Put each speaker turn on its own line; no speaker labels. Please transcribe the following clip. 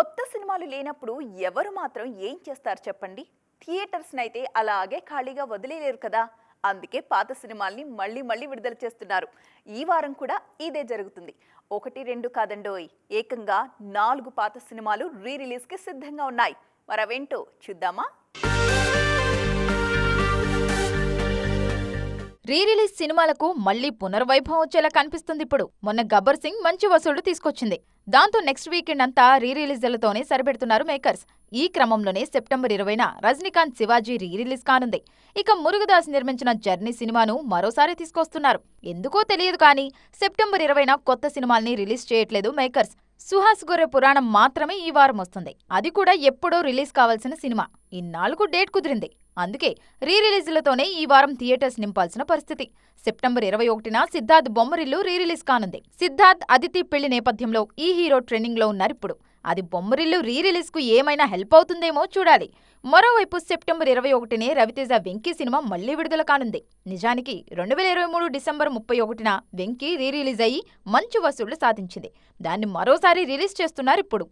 కొత్త సినిమాలు లేనప్పుడు ఎవరు మాత్రం ఏం చేస్తారు చెప్పండి? థియేటర్స్ని అయితే అలాగే ఖాళీగా వదిలేలేరు కదా. అందుకే పాత సినిమాల్ని మళ్ళీ మళ్ళీ విడుదల చేస్తున్నారు. ఈ వారం కూడా ఇదే జరుగుతుంది. ఒకటి రెండు కాదండోయ్. ఏకంగా నాలుగు పాత సినిమాలు రీ రిలీజ్కి సిద్ధంగా ఉన్నాయి. మరవేంటో చూద్దామా?
రీ రిలీజ్ సినిమాలకు మళ్ళీ పునర్వైభవం వచ్చేలా కనిపిస్తుంది ఇప్పుడు. మొన్న గబ్బర్ సింగ్ మంచి వసూళ్ళు తీసుకొచ్చింది. దాంతో నెక్స్ట్ వీకెండ్ అంతా రీ రిలీజ్లతోనే సరిపెడుతున్నారు మేకర్స్. ఈ క్రమంలోనే సెప్టెంబర్ ఇరవైన రజనీకాంత్ శివాజీ రీ రిలీజ్ కానుంది. ఇక మురుగదాస్ నిర్మించిన జర్నీ సినిమాను మరోసారి తీసుకొస్తున్నారు. ఎందుకో తెలియదు కానీ సెప్టెంబర్ ఇరవైన కొత్త సినిమాల్ని రిలీజ్ చేయట్లేదు మేకర్స్. సుహాస్ గొర్రె పురాణం మాత్రమే ఈ వారం వస్తుంది. అది కూడా ఎప్పుడో రిలీజ్ కావాల్సిన సినిమా. ఇన్నాళ్ళకు డేట్ కుదిరింది. అందుకే రీ రిలీజ్లతోనే ఈ వారం థియేటర్స్ నింపాల్సిన పరిస్థితి. సెప్టెంబర్ ఇరవై ఒకటిన సిద్ధార్థ్ బొమ్మరిల్లు రీ రిలీజ్ కానుంది. సిద్ధార్థ్ అదితి పెళ్ళి నేపథ్యంలో ఈ హీరో ట్రెండింగ్లో ఉన్నారిప్పుడు. అది బొమ్మరిల్లు రీ కు ఏమైనా హెల్ప్ అవుతుందేమో చూడాలి. మరోవైపు సెప్టెంబర్ ఇరవై ఒకటినే రవితేజ వెంకీ సినిమా మళ్ళీ విడుదల కానుంది. నిజానికి రెండు వేల ఇరవై మూడు డిసెంబర్ ముప్పై ఒకటిన వెంకీ రీ రిలీజ్ అయ్యి మంచి వసూళ్ళు సాధించింది. దాన్ని మరోసారి రిలీజ్ చేస్తున్నారు ఇప్పుడు.